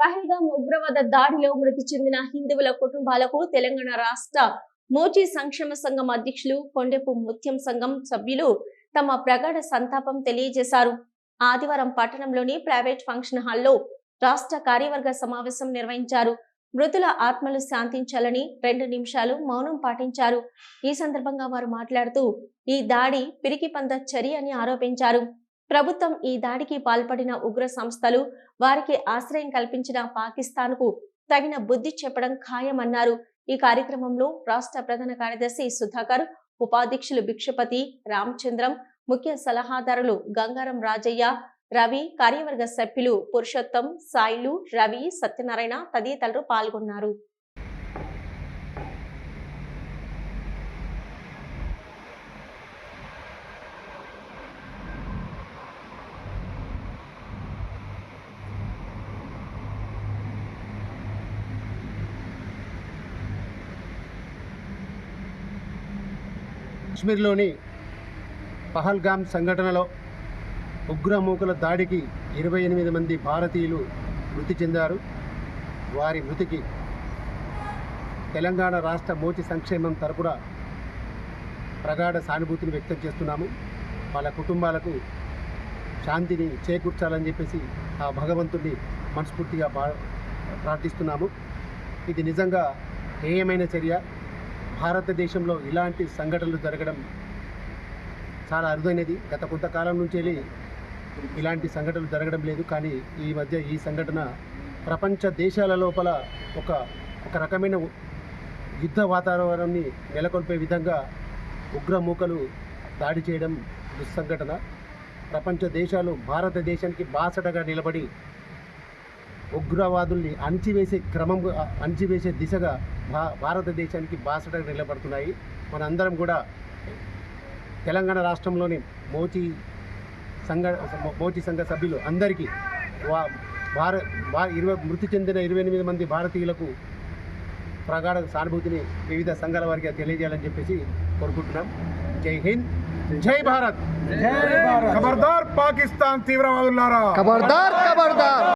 పహల్గాం ఉగ్రవాద దాడిలో మృతి చెందిన హిందువుల కుటుంబాలకు తెలంగాణ రాష్ట్ర మోచీ సంక్షేమ సంఘం అధ్యక్షులు కొండెపు ముత్యం సంఘం సభ్యులు తమ ప్రగాఢ సంతాపం తెలియజేశారు. ఆదివారం పట్టణంలోని ప్రైవేట్ ఫంక్షన్ హాల్లో రాష్ట్ర కార్యవర్గ సమావేశం నిర్వహించారు. మృతుల ఆత్మలు శాంతించాలని రెండు నిమిషాలు మౌనం పాటించారు. ఈ సందర్భంగా వారు మాట్లాడుతూ ఈ దాడి పిరికి పంద చర్య అని ఆరోపించారు. ప్రభుత్వం ఈ దాడికి పాల్పడిన ఉగ్ర సంస్థలు వారికి ఆశ్రయం కల్పించిన పాకిస్తాన్కు తగిన బుద్ధి చెప్పడం ఖాయమన్నారు. ఈ కార్యక్రమంలో రాష్ట్ర ప్రధాన కార్యదర్శి సుధాకర్ ఉపాధ్యక్షులు భిక్షపతి రామచంద్రం ముఖ్య సలహాదారులు గంగారం రాజయ్య రవి కార్యవర్గ సభ్యులు పురుషోత్తం సాయిలు రవి సత్యనారాయణ తదితరులు పాల్గొన్నారు. కాశ్మీర్లోని పహల్గామ్ సంఘటనలో ఉగ్రమూకల దాడికి ఇరవై ఎనిమిది మంది భారతీయులు మృతి చెందారు. వారి మృతికి తెలంగాణ రాష్ట్ర మోచి సంక్షేమం తరపున ప్రగాఢ సానుభూతిని వ్యక్తం చేస్తున్నాము. వాళ్ళ కుటుంబాలకు శాంతిని చేకూర్చాలని చెప్పేసి ఆ భగవంతుడిని మనస్ఫూర్తిగా ప్రార్థిస్తున్నాము. ఇది నిజంగా హేయమైన చర్య. భారతదేశంలో ఇలాంటి సంఘటనలు జరగడం చాలా అరుదైనది. గత కొంతకాలం నుంచి వెళ్ళి ఇలాంటి సంఘటనలు జరగడం లేదు. కానీ ఈ మధ్య ఈ సంఘటన ప్రపంచ దేశాల లోపల ఒక ఒక రకమైన యుద్ధ వాతావరణాన్ని నెలకొల్పే విధంగా ఉగ్రమూకలు దాడి చేయడం దుస్సంఘటన. ప్రపంచ దేశాలు భారతదేశానికి బాసటగా నిలబడి ఉగ్రవాదుల్ని అణిచివేసే క్రమం అణిచివేసే దిశగా భా భారతదేశానికి బాసటగా నిలబడుతున్నాయి. మనందరం కూడా తెలంగాణ రాష్ట్రంలోని మోచి సంఘ మోచి సంఘ సభ్యులు అందరికీ వా భార ఇరవై మృతి చెందిన ఇరవై ఎనిమిది మంది భారతీయులకు ప్రగాఢ సానుభూతిని వివిధ సంఘాల వారికి తెలియజేయాలని చెప్పేసి కోరుకుంటున్నాం. జై హింద్ జై భారత్. ఖబర్దార్ పాకిస్తాన్ తీవ్రవాదులారా. ఖబర్దార్ ఖబర్దార్